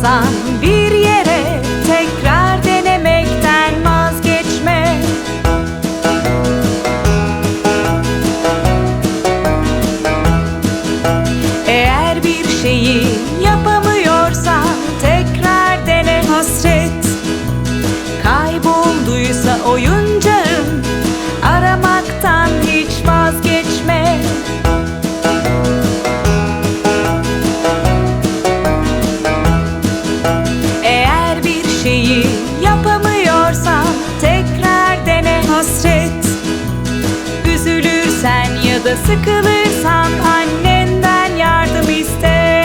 Moçambique hasret. Üzülürsen ya da sıkılırsan annenden yardım iste.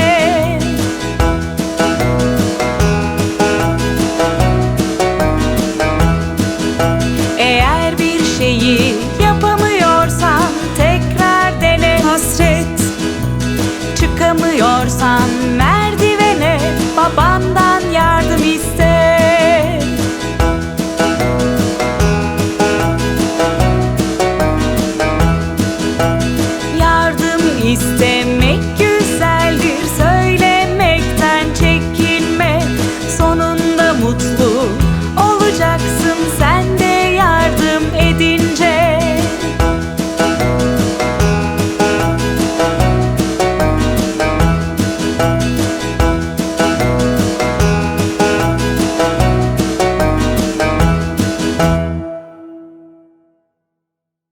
Eğer bir şeyi yapamıyorsan tekrar dene hasret. Çıkamıyorsan mer